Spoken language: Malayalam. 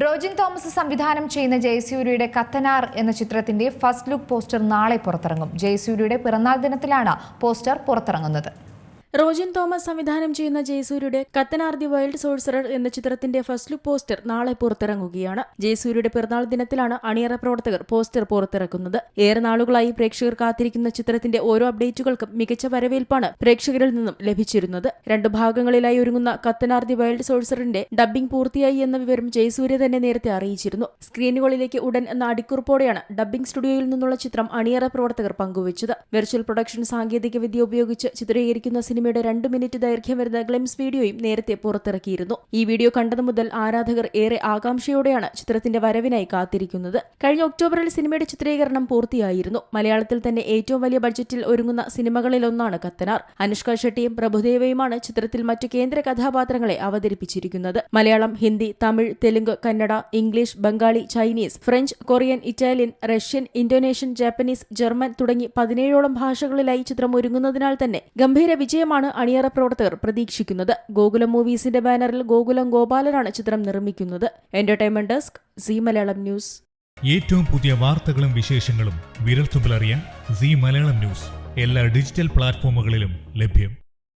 റോജിൻ തോമസ് സംവിധാനം ചെയ്യുന്ന ജയസൂര്യയുടെ കത്തനാർ എന്ന ചിത്രത്തിന്റെ ഫസ്റ്റ് ലുക്ക് പോസ്റ്റർ നാളെ പുറത്തിറങ്ങും. ജയസൂര്യയുടെ പിറന്നാൾ ദിനത്തിലാണ് പോസ്റ്റർ പുറത്തിറങ്ങുന്നത്. റോജിൻ തോമസ് സംവിധാനം ചെയ്യുന്ന ജയസൂര്യയുടെ കത്തനാർ ദി വൈൽഡ് സോഴ്സറർ എന്ന ചിത്രത്തിന്റെ ഫസ്റ്റ് ലുക്ക് പോസ്റ്റർ നാളെ പുറത്തിറങ്ങുകയാണ്. ജയസൂര്യയുടെ പിറന്നാൾ ദിനത്തിലാണ് അണിയറ പ്രവർത്തകർ പോസ്റ്റർ പുറത്തിറക്കുന്നത്. ഏറെ നാളുകളായി പ്രേക്ഷകർ കാത്തിരിക്കുന്ന ചിത്രത്തിന്റെ ഓരോ അപ്ഡേറ്റുകൾക്കും മികച്ച വരവേൽപ്പാണ് പ്രേക്ഷകരിൽ നിന്നും ലഭിച്ചിരുന്നത്. രണ്ടു ഭാഗങ്ങളിലായി ഒരുങ്ങുന്ന കത്തനാർ ദി വൈൽഡ് സോഴ്സറിന്റെ ഡബ്ബിംഗ് പൂർത്തിയായി എന്ന വിവരം ജയസൂര്യ തന്നെ നേരത്തെ അറിയിച്ചിരുന്നു. സ്ക്രീനുകളിലേക്ക് ഉടൻ എന്ന അടിക്കുറിപ്പോടെയാണ് ഡബ്ബിംഗ് സ്റ്റുഡിയോയിൽ നിന്നുള്ള ചിത്രം അണിയറ പ്രവർത്തകർ പങ്കുവച്ചത്. വെർച്വൽ പ്രൊഡക്ഷൻ സാങ്കേതികവിദ്യ ഉപയോഗിച്ച് ചിത്രീകരിക്കുന്ന സിനിമയുടെ രണ്ട് മിനിറ്റ് ദൈർഘ്യം വരുന്ന ഗ്ലിംസ് വീഡിയോയും നേരത്തെ പുറത്തിറക്കിയിരുന്നു. ഈ വീഡിയോ കണ്ടതു മുതൽ ആരാധകർ ഏറെ ആകാംക്ഷയോടെയാണ് ചിത്രത്തിന്റെ വരവിനായി കാത്തിരിക്കുന്നത്. കഴിഞ്ഞ ഒക്ടോബറിൽ സിനിമയുടെ ചിത്രീകരണം പൂർത്തിയായിരുന്നു. മലയാളത്തിൽ തന്നെ ഏറ്റവും വലിയ ബഡ്ജറ്റിൽ ഒരുങ്ങുന്ന സിനിമകളിലൊന്നാണ് കത്തനാർ. അനുഷ്ക ഷെട്ടിയും പ്രഭുദേവയുമാണ് ചിത്രത്തിൽ മറ്റു കേന്ദ്ര കഥാപാത്രങ്ങളെ അവതരിപ്പിച്ചിരിക്കുന്നത്. Malayalam Hindi Tamil Telugu Kannada English Bengali Chinese French Korean Italian Russian Indonesian Japanese German തുടങ്ങി പതിനേഴോളം ഭാഷകളിലായി ചിത്രം ഒരുങ്ങുന്നതിനാൽ തന്നെ ഗംഭീര വിജയമാണ് അണിയറ പ്രവർത്തകർ പ്രതീക്ഷിക്കുന്നത്. ഗോകുലം മൂവീസിന്റെ ബാനറിൽ ഗോകുലം ഗോപാലനാണ് ചിത്രം നിർമ്മിക്കുന്നത്. Entertainment desk Zee Malayalam news. ഏറ്റവും പുതിയ വാർത്തകളും വിശേഷങ്ങളും വിരൽത്തുമ്പിലറിയാൻ സി മലയാളം ന്യൂസ്. എല്ലാ ഡിജിറ്റൽ പ്ലാറ്റ്ഫോമുകളിലും ലഭ്യം.